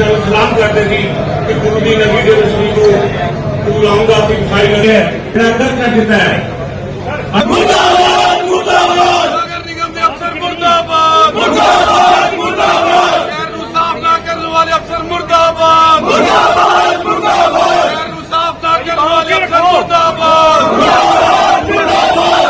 ਸਾਨੂੰ ਸਲਾਮ ਕਰਦੇ ਸੀ ਕਿ ਗੁਰੂ ਦੀ ਨਬੀ ਦੇ ਰਸੂਲ ਨੂੰ ਤੂੰ ਲਾਉਂਗਾ ਕਿ ਸਾਈ ਲੜਿਆ ਜਿਹੜਾ ਅੰਦਰ ਕਰ ਦਿੱਤਾ ਹੈ? ਮੁਰਦਾਬਾਦ ਮੁਰਦਾਬਾਦ! ਨਗਰ ਨਿਗਮ ਦੇ ਅਫਸਰ ਮੁਰਦਾਬਾਦ! ਮੁਰਦਾਬਾਦ ਮੁਰਦਾਬਾਦ! ਸ਼ਹਿਰ ਨੂੰ ਸਾਫ਼ ਨਾ ਕਰਨ ਵਾਲੇ ਅਫਸਰ ਮੁਰਦਾਬਾਦ! ਮੁਰਦਾਬਾਦ ਮੁਰਦਾਬਾਦ! ਸ਼ਹਿਰ ਨੂੰ ਸਾਫ਼ ਨਾ ਕਰਨ ਵਾਲੇ ਅਫਸਰ ਮੁਰਦਾਬਾਦ ਮੁਰਦਾਬਾਦ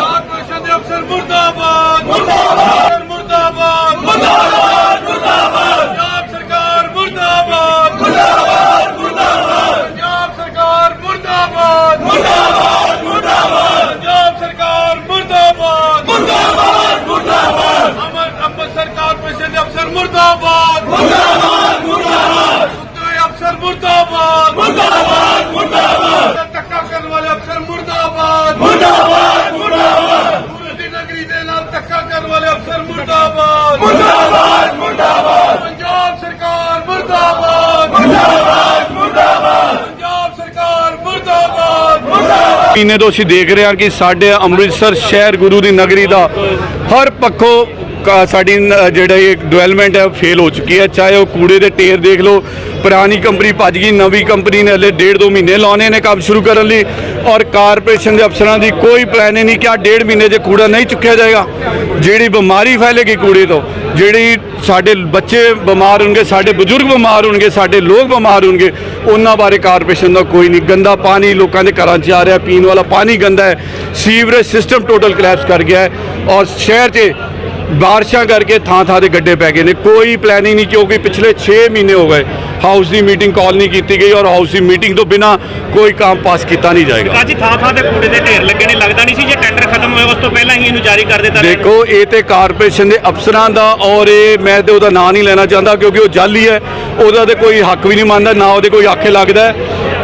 ਕਾਰਪੋਰੇਸ਼ਨ ਦੇ ਅਫਸਰ ਮੁਰਦਾਬਾਦ ਮੁਰਦਾਬਾਦ ਮੁਰਦਾਬਾਦ ਮੁਰਦਾਬਾਦ ਮੁਰਦਾਬਾਦ ਪੰਜਾਬ ਸਰਕਾਰ ਮੁਰਦਾਬਾਦ ਮੁਰਦਾਬਾਦ ਮੁਰਦਾਬਾਦ ਪੰਜਾਬ ਸਰਕਾਰ ਮੁਰਦਾਬਾਦ ਮੁਰਦਾਬਾਦ ਮੁਰਦਾਬਾਦ ਪੰਜਾਬ ਸਰਕਾਰ ਮੁਰਦਾਬਾਦ ਮੁਰਦਾਬਾਦ ਮੁਰਦਾਬਾਦ ਅਮਰ ਅੰਮ੍ਰਿਤਸਰ ਕਾਰਪੋਰੇਸ਼ਨ ਦੇ ਅਫਸਰ ਮੁਰਦਾਬਾਦ ਮੁਰਦਾਬਾਦ ਮੁਰਦਾਬਾਦ ਸੁੱਤੇ ਹੋਏ ਅਫਸਰ ਮੁਰਦਾਬਾਦ ਮੁਰਦਾਬਾਦ ਮੁਰਦਾਬਾਦ ਧੱਕਾ ਕਰਨ ਵਾਲੇ ਅਫਸਰ ਮੁਰਦਾਬਾਦ ਮੁਰਦਾਬਾਦ ਮੁਰਦਾਬਾਦ ਗੁਰੂ ਦੀ ਨਗਰੀ ਦੇ ਨਾਲ ਧੱਕਾ ਕਰਨ ਵਾਲੇ ਅਫਸਰ ਮੁਰਦਾਬਾਦ ਮੁਰਦਾਬਾਦ ਮੁਰਦਾਬਾਦ ਪੰਜਾਬ ਸਰਕਾਰ ਮੁਰਦਾਬਾਦ ਮੁਰਦਾਬਾਦ ਮੁਰਦਾਬਾਦ ਪੰਜਾਬ ਸਰਕਾਰ ਮੁਰਦਾਬਾਦ ਮੁਰਦਾਬਾਦ ਮਹੀਨੇ ਤੋਂ ਅਸੀਂ ਦੇਖ ਰਹੇ ਹਾਂ ਕਿ ਸਾਡੇ ਅੰਮ੍ਰਿਤਸਰ ਸ਼ਹਿਰ ਗੁਰੂ ਦੀ ਨਗਰੀ ਦਾ ਹਰ ਪੱਖੋਂ ਸਾਡੀ ਨ- ਜਿਹੜਾ ਡਿਵੈਲਪਮੈਂਟ ਹੈ ਫੇਲ ਹੋ ਚੁੱਕੀ ਹੈ। ਚਾਹੇ ਉਹ ਕੂੜੇ ਦੇ ਢੇਰ ਦੇਖ ਲਓ, ਪੁਰਾਣੀ ਕੰਪਨੀ ਭੱਜ ਗਈ, ਨਵੀਂ ਕੰਪਨੀ ਨੇ ਹਲੇ ਡੇਢ ਦੋ ਮਹੀਨੇ ਲਾਉਣੇ ਨੇ ਕੰਮ ਸ਼ੁਰੂ ਕਰਨ ਲਈ ਔਰ ਕਾਰਪੋਰੇਸ਼ਨ ਦੇ ਅਫਸਰਾਂ ਦੀ ਕੋਈ ਪਲਾਨ ਨਹੀਂ ਕਿ ਆ ਡੇਢ ਮਹੀਨੇ ਜੇ ਕੂੜਾ ਨਹੀਂ ਚੁੱਕਿਆ ਜਾਏਗਾ। ਜਿਹੜੀ ਬਿਮਾਰੀ ਫੈਲੇਗੀ ਕੂੜੇ ਤੋਂ, ਜਿਹੜੀ ਸਾਡੇ ਬੱਚੇ ਬਿਮਾਰ ਹੋਣਗੇ, ਸਾਡੇ ਬਜ਼ੁਰਗ ਬਿਮਾਰ ਹੋਣਗੇ, ਸਾਡੇ ਲੋਕ ਬਿਮਾਰ ਹੋਣਗੇ, ਉਹਨਾਂ ਬਾਰੇ ਕਾਰਪੋਰੇਸ਼ਨ ਦਾ ਕੋਈ ਨਹੀਂ। ਗੰਦਾ ਪਾਣੀ ਲੋਕਾਂ ਦੇ ਘਰਾਂ 'ਚ ਆ ਰਿਹਾ, ਪੀਣ ਵਾਲਾ ਪਾਣੀ ਗੰਦਾ ਹੈ। ਸੀਵਰੇਜ ਸਿਸਟਮ ਟੋਟਲ ਕਲੈਪਸ ਕਰ ਗਿਆ ਹੈ। ਔਰ ਸ਼ਹਿਰ 'ਚ ਬਾਰਿਸ਼ਾਂ ਕਰਕੇ ਥਾਂ ਥਾਂ ਦੇ ਗੱਡੇ ਪੈ ਗਏ ਨੇ। ਕੋਈ ਪਲੈਨਿੰਗ ਨਹੀਂ ਕਿਉਂਕਿ ਪਿਛਲੇ 6 ਮਹੀਨੇ ਹੋ ਗਏ ਹਾਊਸ ਦੀ ਮੀਟਿੰਗ ਕਾਲ ਨਹੀਂ ਕੀਤੀ ਗਈ ਔਰ ਹਾਊਸ ਦੀ ਮੀਟਿੰਗ ਤੋਂ ਬਿਨਾ ਕੋਈ ਕੰਮ ਪਾਸ ਕੀਤਾ ਨਹੀਂ ਜਾਏਗਾ। ਅੱਜ ਥਾਂ ਥਾਂ ਤੇ ਕੂੜੇ ਦੇ ਢੇਰ ਲੱਗੇ ਨੇ। ਲੱਗਦਾ ਨਹੀਂ ਸੀ ਜੇ ਟੈਂਡਰ ਖਤਮ ਹੋਇਆ ਉਸ ਤੋਂ ਪਹਿਲਾਂ ਹੀ ਇਹਨੂੰ ਜਾਰੀ ਕਰ ਦਿੱਤਾ ਦੇਖੋ ਇਹ ਤੇ ਕਾਰਪੋਰੇਸ਼ਨ ਦੇ ਅਫਸਰਾਂ ਦਾ ਔਰ ਇਹ ਮੈਂ ਤੇ ਉਹਦਾ ਨਾਂ ਨਹੀਂ ਲੈਣਾ ਚਾਹੁੰਦਾ ਕਿਉਂਕਿ ਉਹ ਜਾਲੀ ਹੈ। ਉਹਦਾ ਤੇ ਕੋਈ ਹੱਕ ਵੀ ਨਹੀਂ ਮੰਨਦਾ ਨਾ ਉਹਦੇ ਕੋਈ ਆਖੇ ਲੱਗਦਾ।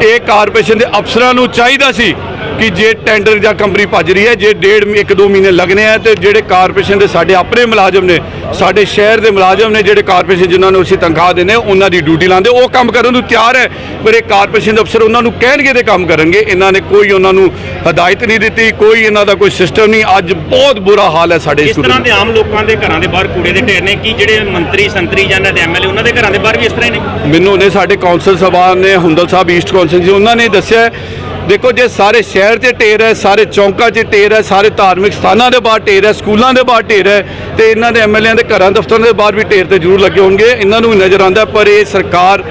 ਇਹ ਕਾਰਪੋਰੇਸ਼ਨ ਦੇ ਅਫਸਰਾਂ ਨੂੰ ਚਾਹੀਦਾ ਸੀ ਕਿ ਜੇ ਟੈਂਡਰ ਜਾਂ ਕੰਪਨੀ ਭੱਜ ਰਹੀ ਹੈ ਜੇ ਡੇਢ ਇੱਕ ਦੋ ਮਹੀਨੇ ਲੱਗਣੇ ਆ ਤੇ ਜਿਹੜੇ ਕਾਰਪੋਰੇਸ਼ਨ ਦੇ ਸਾਡੇ ਆਪਣੇ ਮੁਲਾਜ਼ਮ ਨੇ ਸਾਡੇ ਸ਼ਹਿਰ ਦੇ ਮੁਲਾਜ਼ਮ ਨੇ ਜਿਹੜੇ ਕਾਰਪੋਰੇਸ਼ਨ ਜਿਨ੍ਹਾਂ ਨੂੰ ਅਸੀਂ ਤਨਖਾਹ ਦਿੰਦੇ ਉਹਨਾਂ ਦੀ ਡਿਊਟੀ ਲਾਉਂਦੇ ਉਹ ਕੰਮ ਕਰਨ ਨੂੰ ਤਿਆਰ ਹੈ ਪਰ ਇਹ ਕਾਰਪੋਰੇਸ਼ਨ ਦੇ ਅਫਸਰ ਉਹਨਾਂ ਨੂੰ ਕਹਿਣਗੇ ਤੇ ਕੰਮ ਕਰਨਗੇ ਇਹਨਾਂ ਨੇ ਕੋਈ ਉਹਨਾਂ ਨੂੰ ਹਦਾਇਤ ਨਹੀਂ ਦਿੱਤੀ ਕੋਈ ਇਹਨਾਂ ਦਾ ਕੋਈ ਸਿਸਟਮ ਨਹੀਂ ਅੱਜ ਬਹੁਤ ਬੁਰਾ ਹਾਲ ਹੈ ਸਾਡੇ ਇਸ ਤਰ੍ਹਾਂ ਦੇ ਆਮ ਲੋਕਾਂ ਦੇ ਘਰਾਂ ਦੇ ਬਾਹਰ ਕੂੜੇ ਦੇ ਢੇਰ ਨੇ ਕੀ ਜਿਹੜੇ ਮੰਤਰੀ ਸੰਤਰੀ ਜਾਂ ਦੇ ਐਮਐਲਏ ਉਹਨਾਂ ਦੇ ਘਰਾਂ ਦੇ ਬਾਹਰ ਵੀ ਇਸ ਤਰ੍ਹਾਂ ਹੀ ਨੇ? ਮੈਨੂੰ ਨੇ ਸਾਡੇ ਕੌਂਸਲ ਸਭਾਨ ਨੇ ਹੁੰਦਲ ਸਾਹਿਬ ਈਸਟ ਕੌਂਸਲ ਜੀ ਉਹਨਾਂ ਨੇ ਦੱਸਿਆ ਦੇਖੋ ਜੇ ਸਾਰੇ ਸ਼ਹਿਰ 'ਚ ਢੇਰ ਹੈ, ਸਾਰੇ ਚੌਂਕਾਂ 'ਚ ਢੇਰ ਹੈ, ਸਾਰੇ ਧਾਰਮਿਕ ਸਥਾਨਾਂ ਦੇ ਬਾਹਰ ਢੇਰ ਹੈ, ਸਕੂਲਾਂ ਦੇ ਬਾਹਰ ਢੇਰ ਹੈ, ਤੇ ਇਹਨਾਂ ਦੇ ਐਮਐਲਏ ਦੇ ਘਰਾਂ, ਦਫ਼ਤਰਾਂ ਦੇ ਬਾਹਰ ਵੀ ਢੇਰ ਤੇ ਜ਼ਰੂਰ ਲੱਗੇ ਹੋਣਗੇ। ਇਹਨਾਂ ਨੂੰ ਵੀ ਨਜ਼ਰ ਆਉਂਦਾ ਪਰ ਇਹ ਸਰਕਾਰ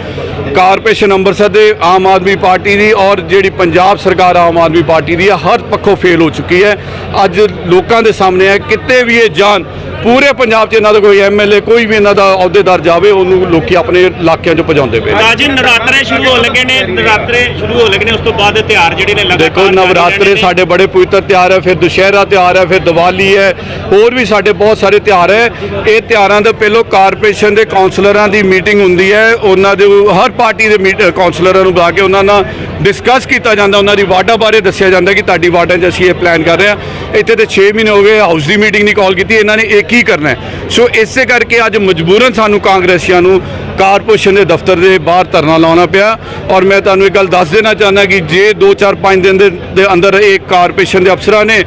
ਕਾਰਪੋਰੇਸ਼ਨ ਅੰਮ੍ਰਿਤਸਰ ਦੇ ਆਮ ਆਦਮੀ ਪਾਰਟੀ ਦੀ ਔਰ ਜਿਹੜੀ ਪੰਜਾਬ ਸਰਕਾਰ ਆਮ ਆਦਮੀ ਪਾਰਟੀ ਦੀ ਹੈ, ਹਰ ਪੱਖੋਂ ਫੇਲ ਹੋ ਚੁੱਕੀ ਹੈ। ਅੱਜ ਲੋਕਾਂ ਦੇ ਸਾਹਮਣੇ ਹੈ, ਕਿਤੇ ਵੀ ਇਹ ਜਾਨ ਪੂਰੇ ਪੰਜਾਬ 'ਚ ਇਹਨਾਂ ਦਾ ਕੋਈ ਐਮਐਲਏ ਕੋਈ ਵੀ ਇਹਨਾਂ ਦਾ ਅਹੁਦੇਦਾਰ ਜਾਵੇ ਉਹਨੂੰ ਲੋਕੀ ਆਪਣੇ ਇਲਾਕਿਆਂ 'ਚ ਪਹੁੰਚਾਉਂਦੇ ਪਏ ਨੇ। ਅੱਜ ਨਵਰਾਤਰੇ ਸ਼ੁਰੂ ਹੋ ਲੱਗੇ ਨੇ ਨਵਰਾਤਰੇ ਸ਼ੁਰੂ ਹੋ ਲੱਗੇ ਨੇ ਉਸ ਤੋਂ ਬਾਅਦ ਤਿਉਹਾਰ ਜਿਹੜੇ ਨੇ ਲਗਾਤਾਰ ਦੇਖੋ ਨਵਰਾਤਰੇ। ਸਾਡੇ ਬੜੇ ਪਵਿੱਤਰ ਤਿਉਹਾਰ ਹੈ ਫਿਰ ਦੁਸ਼ਹਿਰਾ ਤਿਉਹਾਰ ਹੈ ਫਿਰ ਦੀਵਾਲੀ ਹੈ ਹੋਰ ਵੀ ਸਾਡੇ ਬਹੁਤ ਸਾਰੇ ਤਿਉਹਾਰ ਹੈ ਇਹ ਤਿਉਹਾਰਾਂ ਦੇ ਪਹਿਲੋਂ ਕਾਰਪੋਰੇਸ਼ਨ ਦੇ ਕਾਉਂਸਲਰਾਂ ਦੀ ਮੀਟਿੰਗ ਹੁੰਦੀ ਹੈ ਉਹਨਾਂ ਦੇ ਹਰ ਪਾਰਟੀ ਦੇ ਕਾਉਂਸਲਰਾਂ ਨੂੰ ਬੁਲਾ ਕੇ ਉਹਨਾਂ ਨਾਲ ਡਿਸਕਸ ਕੀਤਾ ਜਾਂਦਾ ਉਹਨਾਂ ਦੀ ਵਾਰਡਾਂ ਬਾਰੇ ਦੱਸਿਆ ਜਾਂਦਾ ਕਿ ਤੁਹਾਡੀ ਵਾਰਡਾਂ 'ਚ ਅਸੀਂ ਇਹ ਪਲਾਨ ਕਰ ਰਹੇ ਹਾਂ ਇੱਥੇ ਤੇ 6 ਮਹੀਨੇ ਹੋ ਗਏ ਹਾਊਸ ਦੀ ਮੀਟਿੰਗ ਨਹੀਂ ਕਾਲ ਕੀਤੀ ਇਹਨਾਂ ਨੇ ਇਹ ਕੀ ਕਰਨਾ ਹੈ? ਸੋ ਇਸੇ ਕਰਕੇ ਅੱਜ ਮਜਬੂਰਨ ਸਾਨੂੰ ਕਾਂਗਰਸੀਆਂ ਨੂੰ ਕਾਰਪੋਰੇਸ਼ਨ ਦੇ ਦਫ਼ਤਰ ਦੇ ਬਾਹਰ ਧਰਨਾ ਲਾਉਣਾ ਪਿਆ। ਔਰ ਮੈਂ ਤੁਹਾਨੂੰ ਇੱਕ ਗੱਲ ਦੱਸ ਦੇਣਾ ਚਾਹੁੰਦਾ ਕਿ ਜੇ 2-4-5 ਦਿਨ ਦੇ ਅੰਦਰ ਇਹ ਕਾਰਪੋਰੇਸ਼ਨ ਦੇ ਅਫਸਰਾਂ ਨੇ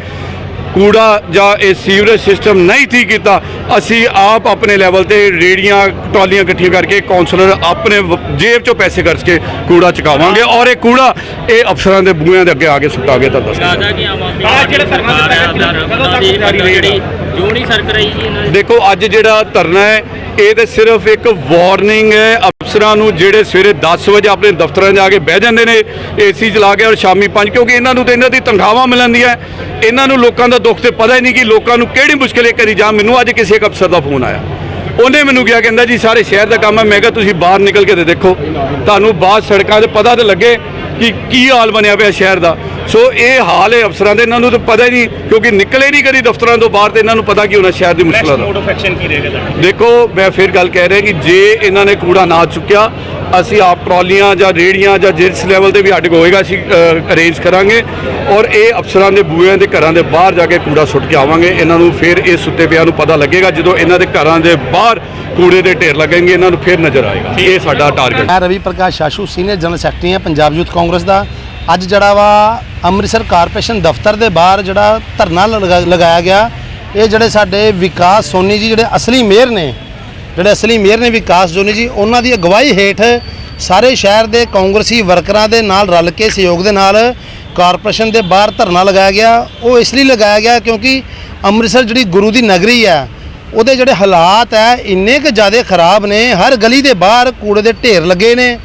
ਕੂੜਾ ਜਾਂ ਇਹ ਸੀਵਰੇਜ ਸਿਸਟਮ ਨਹੀਂ ਠੀਕ ਕੀਤਾ ਅਸੀਂ ਆਪ ਆਪਣੇ ਲੈਵਲ ਤੇ ਰੇੜੀਆਂ ਟਰਾਲੀਆਂ ਇਕੱਠੀਆਂ ਕਰਕੇ ਕਾਉਂਸਲਰ ਆਪਣੇ ਜੇਬ ਚੋਂ ਪੈਸੇ ਖਰਚ ਕੇ ਕੂੜਾ ਚੁਕਾਵਾਂਗੇ ਔਰ ਇਹ ਕੂੜਾ ਇਹ ਅਫਸਰਾਂ ਦੇ ਬੂਹਿਆਂ ਦੇ ਅੱਗੇ ਆ ਕੇ ਸੁੱਟਾਂਗੇ ਤਾਂ ਦੱਸ ਜਿਹੜੇ ਸਰਕਾਰ ਦੀ ਜਿਹੜੀ ਨਹੀਂ ਸਰਕ ਰਹੀ ਜੀ ਇਹਨਾਂ ਦੀ? ਦੇਖੋ, ਅੱਜ ਜਿਹੜਾ ਧਰਨਾ ਹੈ, ਇਹ ਤੇ ਸਿਰਫ ਇੱਕ ਵਾਰਨਿੰਗ ਹੈ। ਅਫਸਰਾਂ ਨੂੰ ਜਿਹੜੇ ਸਵੇਰੇ 10 ਵਜੇ ਆਪਣੇ ਦਫ਼ਤਰਾਂ 'ਚ ਜਾ ਕੇ ਬਹਿ ਜਾਂਦੇ ਨੇ ਏਸੀ ਚਲਾ ਕੇ ਔਰ ਸ਼ਾਮੀ 5 ਕਿਉਂਕਿ ਇਹਨਾਂ ਨੂੰ ਤੇ ਇਹਨਾਂ ਦੀ ਤਨਖਾਹਾਂ ਮਿਲਣ ਦੀਆਂ ਇਹਨਾਂ ਨੂੰ ਲੋਕਾਂ ਦਾ ਦੁੱਖ ਤੇ ਪਤਾ ਹੀ ਨਹੀਂ ਕਿ ਲੋਕਾਂ ਨੂੰ ਕਿਹੜੀ ਮੁਸ਼ਕਲੇ ਕਰੀ ਜਾ ਮੈਨੂੰ ਅੱਜ ਕਿਸੇ ਇੱਕ ਅਫਸਰ ਦਾ ਫੋਨ ਆਇਆ। ਉਹਨੇ ਮੈਨੂੰ ਕਿਹਾ, ਕਹਿੰਦਾ ਜੀ, ਸਾਰੇ ਸ਼ਹਿਰ ਦਾ ਕੰਮ ਹੈ। ਮੈਂ ਕਿਹਾ, ਤੁਸੀਂ ਬਾਹਰ ਨਿਕਲ ਕੇ ਤੇ ਦੇਖੋ। ਤੁਹਾਨੂੰ ਬਾਹਰ ਸੜਕਾਂ 'ਤੇ ਪਤਾ ਤੇ ਲੱਗੇ ਕਿ ਕੀ ਹਾਲ ਬਣਿਆ ਪਿਆ ਸ਼ਹਿਰ ਦਾ। ਸੋ ਇਹ ਹਾਲ ਹੈ ਅਫਸਰਾਂ ਦੇ ਇਹਨਾਂ ਨੂੰ ਤਾਂ ਪਤਾ ਹੀ ਨਹੀਂ ਕਿਉਂਕਿ ਨਿਕਲੇ ਨਹੀਂ ਕਦੀ ਦਫ਼ਤਰਾਂ ਤੋਂ ਬਾਹਰ ਤੇ ਇਹਨਾਂ ਨੂੰ ਪਤਾ ਕੀ ਹੋਣਾ ਸ਼ਹਿਰ ਦੀ ਮੁਸ਼ਕਲਾਂ ਦਾ। ਮੋਡ ਆਫ ਐਕਸ਼ਨ ਕੀ ਰਹੇਗਾ ਤੁਹਾਡਾ? ਦੇਖੋ ਮੈਂ ਫਿਰ ਗੱਲ ਕਹਿ ਰਿਹਾ ਕਿ ਜੇ ਇਹਨਾਂ ਨੇ ਕੂੜਾ ਨਾ ਚੁੱਕਿਆ ਅਸੀਂ ਆਪ ਟਰਾਲੀਆਂ ਜਾਂ ਰੇੜੀਆਂ ਜਾਂ ਜਿਸ ਲੈਵਲ ਤੇ ਵੀ ਸਾਡੇ ਕੋਲ ਹੋਏਗਾ ਅਸੀਂ ਅਰੇਂਜ ਕਰਾਂਗੇ ਔਰ ਇਹ ਅਫਸਰਾਂ ਦੇ ਬੂਹਿਆਂ ਦੇ ਘਰਾਂ ਦੇ ਬਾਹਰ ਜਾ ਕੇ ਕੂੜਾ ਸੁੱਟ ਕੇ ਆਵਾਂਗੇ। ਇਹਨਾਂ ਨੂੰ ਫਿਰ ਇਹ ਸੁੱਤੇ ਪਿਆ ਨੂੰ ਪਤਾ ਲੱਗੇਗਾ ਜਦੋਂ ਇਹਨਾਂ ਦੇ ਘਰਾਂ ਦੇ ਬਾਹਰ ਕੂੜੇ ਦੇ ਢੇਰ ਲੱਗਣਗੇ ਇਹਨਾਂ ਨੂੰ ਫਿਰ ਨਜ਼ਰ ਆਏਗਾ। ਇਹ ਸਾਡਾ ਟਾਰਗੇਟ ਮੈਂ Ravi Prakash Shashu senior general secretary ਹਾਂ ਪੰਜਾਬ ਯੂਥ ਕਾਂਗਰਸ ਦਾ। ਅੱਜ ਜਿਹੜਾ ਵਾ ਅੰਮ੍ਰਿਤਸਰ ਕਾਰਪੋਰੇਸ਼ਨ ਦਫ਼ਤਰ ਦੇ ਬਾਹਰ ਜਿਹੜਾ ਧਰਨਾ ਲਗਾ- ਲਗਾਇਆ ਗਿਆ ਇਹ ਜਿਹੜੇ ਸਾਡੇ ਵਿਕਾਸ ਸੋਨੀ ਜੀ ਜਿਹੜੇ ਅਸਲੀ ਮੇਅਰ ਨੇ ਜਿਹੜੇ ਅਸਲੀ ਮੇਅਰ ਨੇ ਵਿਕਾਸ ਜੋਨੀ ਜੀ ਉਹਨਾਂ ਦੀ ਅਗਵਾਈ ਹੇਠ ਸਾਰੇ ਸ਼ਹਿਰ ਦੇ ਕਾਂਗਰਸੀ ਵਰਕਰਾਂ ਦੇ ਨਾਲ ਰਲ ਕੇ ਸਹਿਯੋਗ ਦੇ ਨਾਲ ਕਾਰਪੋਰੇਸ਼ਨ ਦੇ ਬਾਹਰ ਧਰਨਾ ਲਗਾਇਆ ਗਿਆ। ਉਹ ਇਸ ਲਈ ਲਗਾਇਆ ਗਿਆ ਕਿਉਂਕਿ ਅੰਮ੍ਰਿਤਸਰ ਜਿਹੜੀ ਗੁਰੂ ਦੀ ਨਗਰੀ ਹੈ ਉਹਦੇ ਜਿਹੜੇ ਹਾਲਾਤ ਹੈ, ਇੰਨੇ ਕੁ ਜ਼ਿਆਦਾ ਖਰਾਬ ਨੇ, ਹਰ ਗਲੀ ਦੇ ਬਾਹਰ ਕੂੜੇ ਦੇ ਢੇਰ ਲੱਗੇ ਨੇ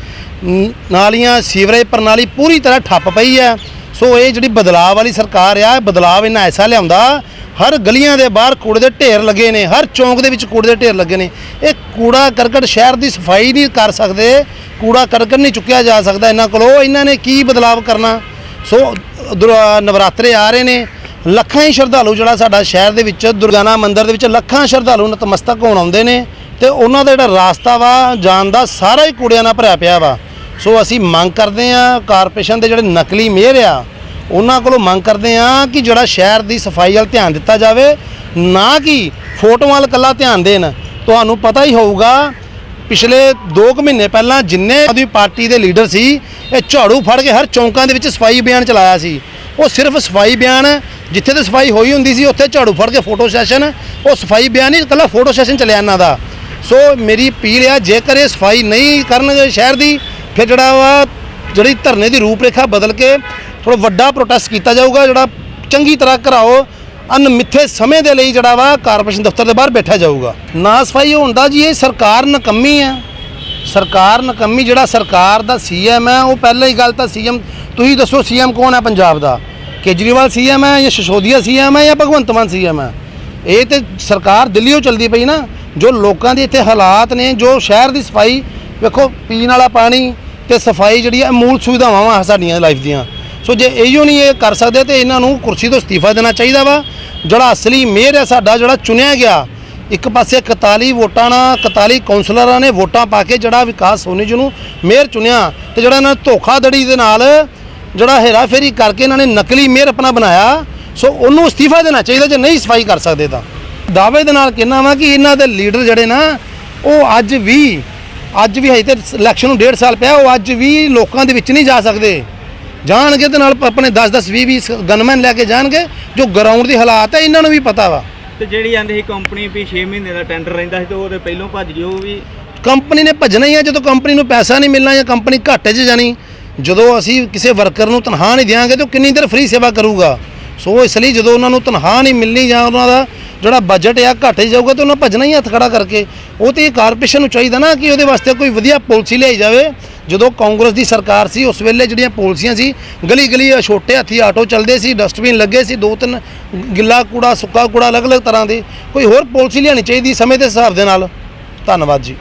ਨਾਲੀਆਂ, ਸੀਵਰੇਜ ਪ੍ਰਣਾਲੀ ਪੂਰੀ ਤਰ੍ਹਾਂ ਠੱਪ ਪਈ ਹੈ। ਸੋ ਇਹ ਜਿਹੜੀ ਬਦਲਾਅ ਵਾਲੀ ਸਰਕਾਰ ਆ ਬਦਲਾਅ ਇਹਨਾਂ ਐਸਾ ਲਿਆਉਂਦਾ, ਹਰ ਗਲੀਆਂ ਦੇ ਬਾਹਰ ਕੂੜੇ ਦੇ ਢੇਰ ਲੱਗੇ ਨੇ, ਹਰ ਚੌਂਕ ਦੇ ਵਿੱਚ ਕੂੜੇ ਦੇ ਢੇਰ ਲੱਗੇ ਨੇ। ਇਹ ਕੂੜਾ ਕਰਕਟ ਸ਼ਹਿਰ ਦੀ ਸਫ਼ਾਈ ਨਹੀਂ ਕਰ ਸਕਦੇ, ਕੂੜਾ ਕਰਕਟ ਨਹੀਂ ਚੁੱਕਿਆ ਜਾ ਸਕਦਾ ਇਹਨਾਂ ਕੋਲੋਂ। ਇਹਨਾਂ ਨੇ ਕੀ ਬਦਲਾਅ ਕਰਨਾ? ਸੋ ਦੁਰ- ਨਵਰਾਤਰੇ ਆ ਰਹੇ ਨੇ। ਲੱਖਾਂ ਹੀ ਸ਼ਰਧਾਲੂ ਜਿਹੜਾ ਸਾਡਾ ਸ਼ਹਿਰ ਦੇ ਵਿੱਚ ਦੁਰਗਾਨਾ ਮੰਦਿਰ ਦੇ ਵਿੱਚ ਲੱਖਾਂ ਸ਼ਰਧਾਲੂ ਨਤਮਸਤਕ ਹੋਣ ਆਉਂਦੇ ਨੇ ਤੇ ਉਹਨਾਂ ਦਾ ਜਿਹੜਾ ਰਾਸਤਾ ਵਾ, ਜਾਣ ਦਾ ਸਾਰਾ ਹੀ ਕੂੜਿਆਂ ਨਾਲ ਭਰਿਆ ਪਿਆ ਵਾ। ਸੋ ਅਸੀਂ ਮੰਗ ਕਰਦੇ ਆ ਕਾਰਪੋਰੇਸ਼ਨ ਦੇ ਜਿਹੜੇ ਨਕਲੀ ਮੇਅਰ ਆ, ਉਹਨਾਂ ਕੋਲੋਂ ਮੰਗ ਕਰਦੇ ਆ ਕਿ ਜਿਹੜਾ ਸ਼ਹਿਰ ਦੀ ਸਫ਼ਾਈ ਵੱਲ ਧਿਆਨ ਦਿੱਤਾ ਜਾਵੇ, ਨਾ ਕਿ ਫੋਟੋਆਂ ਵੱਲ ਇਕੱਲਾ ਧਿਆਨ ਦੇਣ। ਤੁਹਾਨੂੰ ਪਤਾ ਹੀ ਹੋਊਗਾ, ਪਿਛਲੇ 2 ਮਹੀਨੇ ਪਹਿਲਾਂ ਜਿੰਨੇ ਆਦਮੀ ਪਾਰਟੀ ਦੇ ਲੀਡਰ ਸੀ, ਇਹ ਝਾੜੂ ਫੜ ਕੇ ਹਰ ਚੌਂਕਾਂ ਦੇ ਵਿੱਚ ਸਫ਼ਾਈ ਅਭਿਆਨ ਚਲਾਇਆ ਸੀ। ਉਹ ਸਿਰਫ ਸਫ਼ਾਈ ਬਿਆਨ, ਜਿੱਥੇ ਤੇ ਸਫ਼ਾਈ ਹੋਈ ਹੁੰਦੀ ਸੀ, ਉੱਥੇ ਝਾੜੂ ਫੜ ਕੇ ਫੋਟੋ ਸੈਸ਼ਨ ਉਹ ਸਫ਼ਾਈ ਬਿਆਨ ਹੀ ਇਕੱਲਾ ਫੋਟੋ ਸੈਸ਼ਨ ਚੱਲਿਆ ਇਹਨਾਂ ਦਾ। ਸੋ ਮੇਰੀ ਅਪੀਲ ਆ, ਜੇਕਰ ਇਹ ਸਫ਼ਾਈ ਨਹੀਂ ਕਰਨਗੇ ਸ਼ਹਿਰ ਦੀ, ਫਿਰ ਜਿਹੜਾ ਵਾ, ਜਿਹੜੀ ਧਰਨੇ ਦੀ ਰੂਪਰੇਖਾ ਬਦਲ ਕੇ ਥੋੜਾ ਵੱਡਾ ਪ੍ਰੋਟੈਸਟ ਕੀਤਾ ਜਾਊਗਾ, ਜਿਹੜਾ ਚੰਗੀ ਤਰ੍ਹਾਂ ਕਰਾਓ ਅਨਮਿੱਥੇ ਸਮੇਂ ਦੇ ਲਈ ਜਿਹੜਾ ਵਾ, ਕਾਰਪੋਰੇਸ਼ਨ ਦਫ਼ਤਰ ਦੇ ਬਾਹਰ ਬੈਠਾ ਜਾਊਗਾ। ਨਾ ਸਫ਼ਾਈ ਹੋਣ ਦਾ ਜੀ, ਇਹ ਸਰਕਾਰ ਨਕੰਮੀ ਹੈ ਸਰਕਾਰ ਨਕੰਮੀ, ਜਿਹੜਾ ਸਰਕਾਰ ਦਾ ਸੀਐਮ ਹੈ ਉਹ ਪਹਿਲਾਂ ਹੀ ਗੱਲ ਤਾਂ ਸੀਐਮ ਤੁਸੀਂ ਦੱਸੋ ਸੀਐਮ ਕੌਣ ਹੈ ਪੰਜਾਬ ਦਾ? ਕੇਜਰੀਵਾਲ ਸੀਐਮ ਹੈ ਜਾਂ ਸ਼ਸ਼ੋਦੀਆ ਸੀਐਮ ਹੈ ਜਾਂ ਭਗਵੰਤ ਮਾਨ ਸੀਐਮ ਹੈ? ਇਹ ਤੇ ਸਰਕਾਰ ਦਿੱਲੀੋਂ ਚਲਦੀ ਪਈ ਨਾ, ਜੋ ਲੋਕਾਂ ਦੇ ਇੱਥੇ ਹਾਲਾਤ ਨੇ, ਜੋ ਸ਼ਹਿਰ ਦੀ ਸਫ਼ਾਈ, ਵੇਖੋ, ਪੀਣ ਵਾਲਾ ਪਾਣੀ ਤੇ ਸਫ਼ਾਈ ਜਿਹੜੀ ਹੈ ਮੂਲ ਸੁਵਿਧਾਵਾਂ ਵਾ ਸਾਡੀਆਂ ਲਾਈਫ ਦੀਆਂ। ਸੋ ਜੇ ਇਹੋ ਨਹੀਂ ਇਹ ਕਰ ਸਕਦੇ ਤੇ ਇਹਨਾਂ ਨੂੰ ਕੁਰਸੀ ਤੋਂ ਅਸਤੀਫਾ ਦੇਣਾ ਚਾਹੀਦਾ ਵਾ। ਜਿਹੜਾ ਅਸਲੀ ਮੇਅਰ ਹੈ ਸਾਡਾ, ਜਿਹੜਾ ਚੁਣਿਆ ਗਿਆ, ਇੱਕ ਪਾਸੇ 41 ਵੋਟਾਂ ਨਾਲ 41 ਕੌਂਸਲਰਾਂ ਨੇ ਵੋਟਾਂ ਪਾ ਕੇ ਜਿਹੜਾ ਵਿਕਾਸ ਸੋਨੀ ਜੀ ਨੂੰ ਮੇਅਰ ਚੁਣਿਆ ਤੇ ਜਿਹੜਾ ਇਹਨਾਂ ਧੋਖਾਧੜੀ ਦੇ ਨਾਲ ਜਿਹੜਾ ਹੇਰਾਫੇਰੀ ਕਰਕੇ ਇਹਨਾਂ ਨੇ ਨਕਲੀ ਮੇਅਰ ਆਪਣਾ ਬਣਾਇਆ ਸੋ ਉਹਨੂੰ ਅਸਤੀਫਾ ਦੇਣਾ ਚਾਹੀਦਾ ਜੇ ਨਹੀਂ ਸਫ਼ਾਈ ਕਰ ਸਕਦੇ ਤਾਂ। ਦਾਅਵੇ ਦੇ ਨਾਲ ਕਹਿਣਾ ਵਾ ਕਿ ਇਹਨਾਂ ਦੇ ਲੀਡਰ ਜਿਹੜੇ ਨਾ ਉਹ ਅੱਜ ਵੀ ਅੱਜ ਵੀ ਹਜੇ ਤੇ ਇਲੈਕਸ਼ਨ ਨੂੰ ਡੇਢ ਸਾਲ ਪਿਆ ਉਹ ਅੱਜ ਵੀ ਲੋਕਾਂ ਦੇ ਵਿੱਚ ਨਹੀਂ ਜਾ ਸਕਦੇ। ਜਾਣਗੇ ਤੇ ਨਾਲ ਆਪਣੇ 10 10 20 20 ਗਨਮੈਨ ਲੈ ਕੇ ਜਾਣਗੇ ਜੋ ਗਰਾਊਂਡ ਦੀ ਹਾਲਾਤ ਹੈ ਇਹਨਾਂ ਨੂੰ ਵੀ ਪਤਾ ਵਾ। ਤੇ ਜਿਹੜੀ ਆਂਦੀ ਸੀ ਕੰਪਨੀ ਵੀ 6 ਮਹੀਨੇ ਦਾ ਟੈਂਡਰ ਰਹਿੰਦਾ ਸੀ ਤੇ ਉਹਦੇ ਪਹਿਲੋਂ ਭੱਜ ਗਈ ਉਹ ਵੀ ਕੰਪਨੀ ਨੇ ਭੱਜਣਾ ਹੀ ਹੈ ਜਦੋਂ ਕੰਪਨੀ ਨੂੰ ਪੈਸਾ ਨਹੀਂ ਮਿਲਣਾ ਜਾਂ ਕੰਪਨੀ ਘਾਟੇ 'ਚ ਜਾਣੀ ਜਦੋਂ ਅਸੀਂ ਕਿਸੇ ਵਰਕਰ ਨੂੰ ਤਨਖਾਹ ਨਹੀਂ ਦਿਆਂਗੇ ਤਾਂ ਉਹ ਕਿੰਨੀ ਦੇਰ ਫ੍ਰੀ ਸੇਵਾ ਕਰੂਗਾ? ਸੋ ਇਸ ਲਈ ਜਦੋਂ ਉਹਨਾਂ ਨੂੰ ਤਨਖਾਹ ਨਹੀਂ ਮਿਲਣੀ ਜਾਂ ਉਹਨਾਂ ਦਾ ਜਿਹੜਾ ਬਜਟ ਆ ਘਾਟੇ 'ਚ ਜਾਊਗਾ ਤਾਂ ਉਹਨਾਂ ਭੱਜਣਾ ਹੀ ਹੱਥ ਖੜਾ ਕਰਕੇ। ਉਹ ਤੇ ਇਹ ਕਾਰਪੋਰੇਸ਼ਨ ਨੂੰ ਚਾਹੀਦਾ ਨਾ ਕਿ ਉਹਦੇ ਵਾਸਤੇ ਕੋਈ ਵਧੀਆ ਪਾਲਿਸੀ ਲਿਆਈ ਜਾਵੇ। ਜਦੋਂ ਕਾਂਗਰਸ ਦੀ ਸਰਕਾਰ ਸੀ, ਉਸ ਵੇਲੇ ਜਿਹੜੀਆਂ ਪਾਲਿਸੀਆਂ ਸੀ ਗਲੀ ਗਲੀ ਛੋਟੇ ਹਾਥੀ ਆਟੋ ਚੱਲਦੇ ਸੀ ਡਸਟਬਿਨ ਲੱਗੇ ਸੀ, ਦੋ ਤਿੰਨ ਗਿੱਲਾ ਕੂੜਾ, ਸੁੱਕਾ ਕੂੜਾ ਅਲੱਗ-ਅਲੱਗ ਤਰ੍ਹਾਂ ਦੇ। ਕੋਈ ਹੋਰ ਪਾਲਿਸੀ ਲਿਆਣੀ ਚਾਹੀਦੀ ਸਮੇਂ ਦੇ ਹਿਸਾਬ ਦੇ ਨਾਲ। ਧੰਨਵਾਦ ਜੀ।